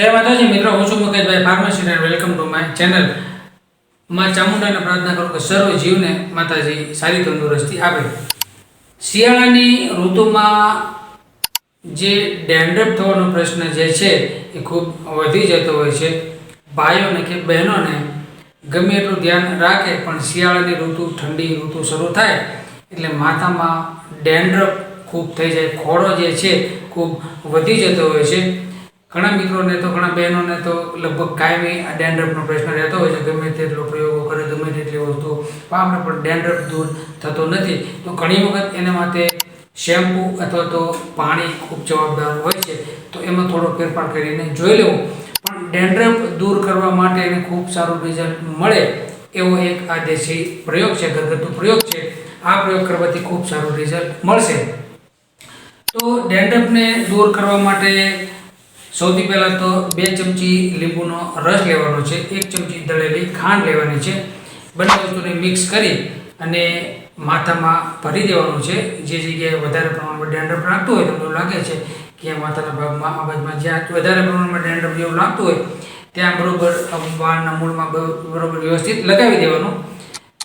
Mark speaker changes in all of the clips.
Speaker 1: જય માતાજી, મિત્રો, હું છું Mukeshbhai pharmacy and welcome to my ચેનલમાં ચામુંડાને પ્રાર્થના કરું કે સર્વ જીવને માતાજી સારી તંદુરસ્તી આપે. શિયાળાની ઋતુમાં જે ડેન્ડ્રફ થવાનો પ્રશ્ન જે છે, એ ખૂબ વધી જતો હોય છે. ભાઈઓને કે બહેનોને ગમે એટલું ધ્યાન રાખે, પણ શિયાળાની ઋતુ, ઠંડી ઋતુ શરૂ થાય, એટલે માથામાં ડેન્ડ્રફ ખૂબ થઈ જાય, ખોડો જે છે, ખૂબ વધી જતો હોય છે. ઘણા મિત્રોને તો, ઘણા બહેનોને તો લગભગ કાયમી આ ડેન્ડ્રફનો પ્રશ્ન રહેતો હોય છે, ગમે તેટલો પ્રયોગો કરે, ગમે તેટલી વસ્તુ આપણે પણ ડેન્ડ્રફ દૂર થતો નથી. તો ઘણી વખત એના માટે શેમ્પૂ અથવા તો પાણી ખૂબ જવાબદાર હોય છે. તો એમાં થોડો ફેરફાર કરીને જોઈ લેવો. પણ ડેન્ડ્રફ દૂર કરવા માટે એને ખૂબ સારું રિઝલ્ટ મળે એવો એક આ દેશી પ્રયોગ છે, ઘરગથ્થુ પ્રયોગ છે. આ પ્રયોગ કરવાથી ખૂબ સારું રિઝલ્ટ મળશે. તો ડેન્ડ્રફને દૂર કરવા માટે સૌથી પહેલાં તો બે ચમચી લીંબુનો રસ લેવાનો છે, એક ચમચી દળેલી ખાંડ લેવાની છે. બંને વસ્તુને મિક્સ કરી અને માથામાં ભરી દેવાનું છે. જે જગ્યાએ વધારે પ્રમાણમાં ડેન્ડ્રફ લાગતું હોય તમને લાગે છે કે માથાના ભાગમાં આ બાજુમાં જ્યાં વધારે પ્રમાણમાં ડેન્ડ્રફ જેવું લાગતું હોય ત્યાં બરાબર વાળના મૂળમાં બરાબર વ્યવસ્થિત લગાવી દેવાનું.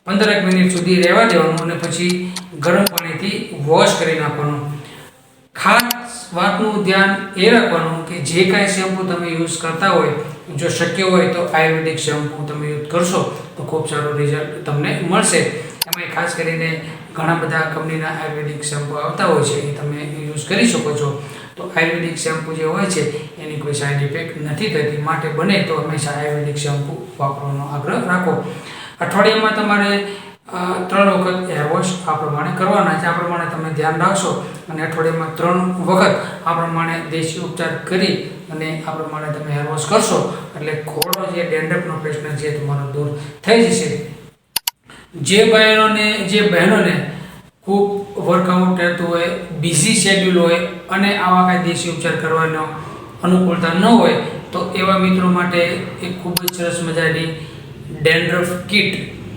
Speaker 1: પંદરેક મિનિટ સુધી રહેવા દેવાનું અને પછી ગરમ પાણીથી વોશ કરી નાખવાનું. ખાસ વાતનું ધ્યાન એ રાખવાનું કે જે કાંઈ શેમ્પૂ તમે યુઝ કરતા હોય, જો શક્ય હોય તો આયુર્વેદિક શેમ્પૂ તમે યુઝ કરશો, તો ખૂબ સારું રિઝલ્ટ તમને મળશે. એમાં ખાસ કરીને ઘણા બધા કંપનીના આયુર્વેદિક શેમ્પૂ આવતા હોય છે, એ તમે યુઝ કરી શકો છો. તો આયુર્વેદિક શેમ્પૂ જે હોય છે, એની કોઈ સાઇડ ઇફેક્ટ નથી થતી, માટે બને તો હંમેશા આયુર્વેદિક શેમ્પૂ વાપરવાનો આગ્રહ રાખો. અઠવાડિયામાં તમારે ત્રણ વખત આ પ્રમાણે કરવાના છે. આ પ્રમાણે તમે ધ્યાન રાખશો અને અઠવાડિયામાં ત્રણ વખત આ પ્રમાણે દેશી ઉપચાર કરી અને આ પ્રમાણે તમે હેરવોશ કરશો. એટલે ખોડો જે ડેન્ડ્રફનો પ્રશ્ન છે તમારો દૂર થઈ જશે. જે બહેનોને જે બહેનોને ખૂબ વર્કઆઉટ રહેતું હોય બિઝી શેડ્યુલ હોય અને આવા કાંઈ દેશી ઉપચાર કરવાનો અનુકૂળતા ન હોય, તો એવા મિત્રો માટે એક ખૂબ જ સરસ મજાની ડેન્ડ્રફ કિટ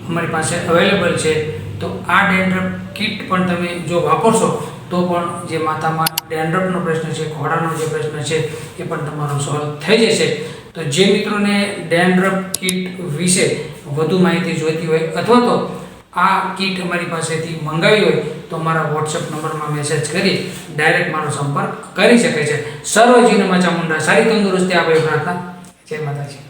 Speaker 1: અમારી પાસે અવેલેબલ છે. તો આ ડેન્ડ્રફ કિટ પણ તમે જો વાપરશો, તો પણ જે માથામાં ડેન્ડ્રફનો પ્રશ્ન છે ઘોડાનો જે પ્રશ્ન છે, એ પણ તમારો સોલ્વ થઈ જશે. તો જે મિત્રોને ડેન્ડ્રફ કિટ વિશે વધુ માહિતી જોઈતી હોય અથવા તો આ કીટ અમારી પાસેથી મંગાવી હોય, તો મારા વોટ્સઅપ નંબરમાં મેસેજ કરી ડાયરેક્ટ મારો સંપર્ક કરી શકે છે. સર્વજીવનમાં ચામુંડા સારી તંદુરસ્તી આપે પ્રાર્થના. જય માતાજી.